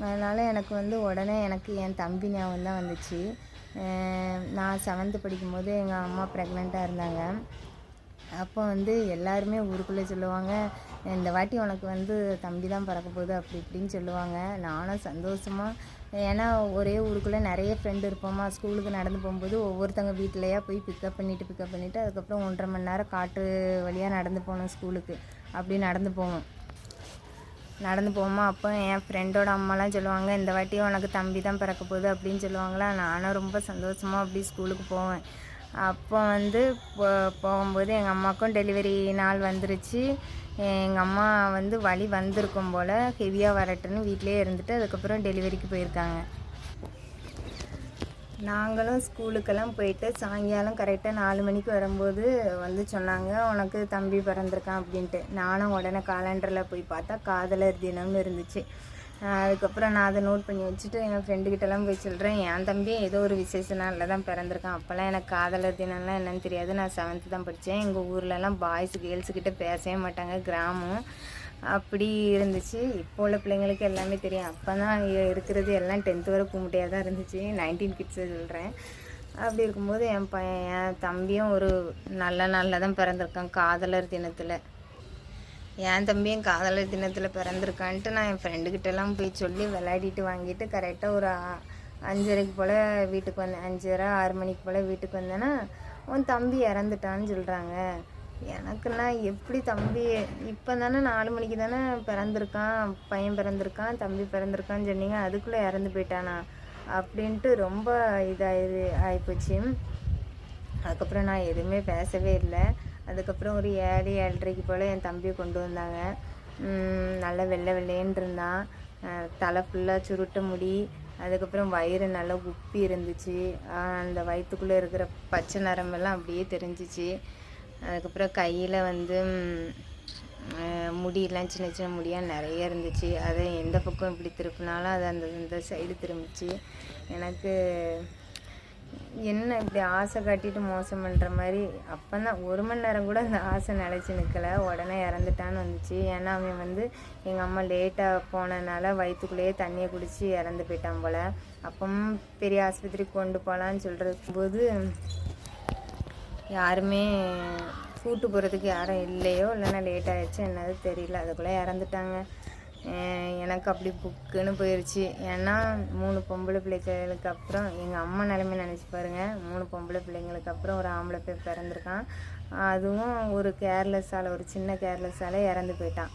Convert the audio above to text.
அதனால் எனக்கு வந்து உடனே எனக்கு என் தம்பி ஞாபகம் தான் வந்துச்சு. நான் செவன்த்து படிக்கும்போது எங்கள் அம்மா ப்ரெக்னெண்ட்டாக இருந்தாங்க. அப்போ வந்து எல்லாருமே ஊருக்குள்ளே சொல்லுவாங்க இந்த வாட்டி உனக்கு வந்து தம்பி தான் பிறக்க போகுது அப்படி இப்படின்னு சொல்லுவாங்க. நானும் சந்தோஷமாக ஏன்னா ஒரே ஊருக்குள்ளே நிறைய ஃப்ரெண்டு இருப்போமா ஸ்கூலுக்கு நடந்து போகும்போது ஒவ்வொருத்தங்க வீட்டிலையா போய் பிக்கப் பண்ணிவிட்டு பிக்கப் பண்ணிவிட்டு அதுக்கப்புறம் ஒன்றரை மணி நேரம் காட்டு வழியாக நடந்து போனோம் ஸ்கூலுக்கு அப்படி நடந்து போவோம். நடந்து போவோமா அப்போ என் ஃப்ரெண்டோட அம்மாலாம் சொல்லுவாங்க இந்த வாட்டி உனக்கு தம்பி தான் பிறக்க போகுது அப்படின்னு சொல்லுவாங்களா? நானும் ரொம்ப சந்தோஷமாக அப்படி ஸ்கூலுக்கு போவேன். அப்போ வந்து போ போகும்போது எங்கள் அம்மாவுக்கும் டெலிவரி நாள் வந்துருச்சு. எங்கள் அம்மா வந்து வழி வந்திருக்கும் போல் ஹெவியாக வரட்டுன்னு வீட்டிலே இருந்துட்டு அதுக்கப்புறம் டெலிவரிக்கு போயிருக்காங்க. நாங்களும் ஸ்கூலுக்கெல்லாம் போயிட்டு சாயங்காலம் கரெக்டாக நாலு மணிக்கு வரும்போது வந்து சொன்னாங்க உனக்கு தம்பி பிறந்திருக்கான் அப்படின்ட்டு. நானும் உடனே காலண்டரில் போய் பார்த்தா காதலர் தினம்னு இருந்துச்சு. அதுக்கப்புறம் நான் அதை நோட் பண்ணி வச்சுட்டு என் ஃப்ரெண்டுக்கிட்டலாம் போய் சொல்கிறேன் என் தம்பி ஏதோ ஒரு விசேஷ நாளில் தான் பிறந்திருக்கான். அப்போல்லாம் எனக்கு காதலர் தினம்லாம் என்னன்னு தெரியாது. நான் செவன்த்து தான் படித்தேன் எங்கள் ஊர்லலாம் பாய்ஸ் கேர்ள்ஸுக்கிட்ட பேசவே மாட்டாங்க. கிராமம். அப்படி இருந்துச்சு. இப்போ உள்ள பிள்ளைங்களுக்கு எல்லாமே தெரியும். அப்போ தான் இருக்கிறது எல்லாம் டென்த்து வரை கும்பிட்டியாக தான் இருந்துச்சு. நைன்டீன் கிட்ஸை சொல்கிறேன் அப்படி இருக்கும்போது என் பையன் என் தம்பியும் ஒரு நல்ல நாளில் தான் பிறந்திருக்கான். காதலர் தினத்தில். என் தம்பியும் காதலர் தினத்தில் பிறந்திருக்கான்ட்டு நான் என் ஃப்ரெண்டுக்கிட்டலாம் போய் சொல்லி விளையாடிட்டு வாங்கிட்டு கரெக்டாக ஒரு அஞ்சரைக்கு போல் வீட்டுக்கு வந்தேன். அஞ்சரை ஆறு மணிக்கு போல் வீட்டுக்கு வந்தேன்னா உன் தம்பி இறந்துட்டான்னு சொல்கிறாங்க எனக்குன்னா எப்படி தம்பி இப்போ தானே நாலு மணிக்கு தானே பிறந்திருக்கான் பையன் பிறந்திருக்கான் தம்பி பிறந்திருக்கான்னு சொன்னீங்க அதுக்குள்ளே இறந்து போயிட்டானா? அப்படின்ட்டு ரொம்ப இதாகி ஆகிப்போச்சு அதுக்கப்புறம் நான் எதுவுமே பேசவே இல்லை. அதுக்கப்புறம் ஒரு ஏழு ஏழரைக்கு போல் என் தம்பியை கொண்டு வந்தாங்க. நல்லா வெள்ளை வெள்ளையன்னு இருந்தான். தலை ஃபுல்லாக சுருட்ட முடி. அதுக்கப்புறம் வயிறு நல்லா உப்பி இருந்துச்சு. அந்த வயிற்றுக்குள்ளே இருக்கிற பச்சை நரம்பெல்லாம் அப்படியே தெரிஞ்சிச்சு. அதுக்கப்புறம் கையில் வந்து முடியெல்லாம் சின்ன சின்ன முடியாக நிறைய இருந்துச்சு. அதை எந்த பக்கம் இப்படி திருப்பினாலும் அது அந்த இந்த சைடு திரும்பிச்சு. எனக்கு என்ன இப்படி ஆசை காட்டிட்டு மோசம் பண்ணுற மாதிரி அப்போ தான் ஒரு மணி நேரம் கூட அந்த ஆசை நிலச்சி நிற்கல உடனே இறந்துட்டான்னு வந்துச்சு. ஏன்னா அவன் வந்து எங்கள் அம்மா லேட்டாக போனதுனால வயிற்றுக்குள்ளேயே தண்ணியை குடித்து இறந்து போயிட்டான் போல். அப்பவும் பெரிய ஆஸ்பத்திரிக்கு கொண்டு போகலான்னு சொல்கிறது போது யாருமே கூட்டு போகிறதுக்கு யாரும் இல்லையோ இல்லைன்னா லேட் ஆகிடுச்சு என்னது தெரியல. அதுக்குள்ளே இறந்துட்டாங்க. எனக்கு அப்படி புக்குன்னு போயிடுச்சு ஏன்னா மூணு பொம்பளை பிள்ளைகளுக்கு அப்புறம் எங்கள் அம்மா நிலைமை நினச்சி பாருங்கள் மூணு பொம்பளை பிள்ளைங்களுக்கு அப்புறம் ஒரு ஆம்பளை போய் பிறந்திருக்கான். அதுவும் ஒரு கேர்லெஸ்ஸால் ஒரு சின்ன கேர்லெஸ்ஸால் இறந்து போயிட்டான்.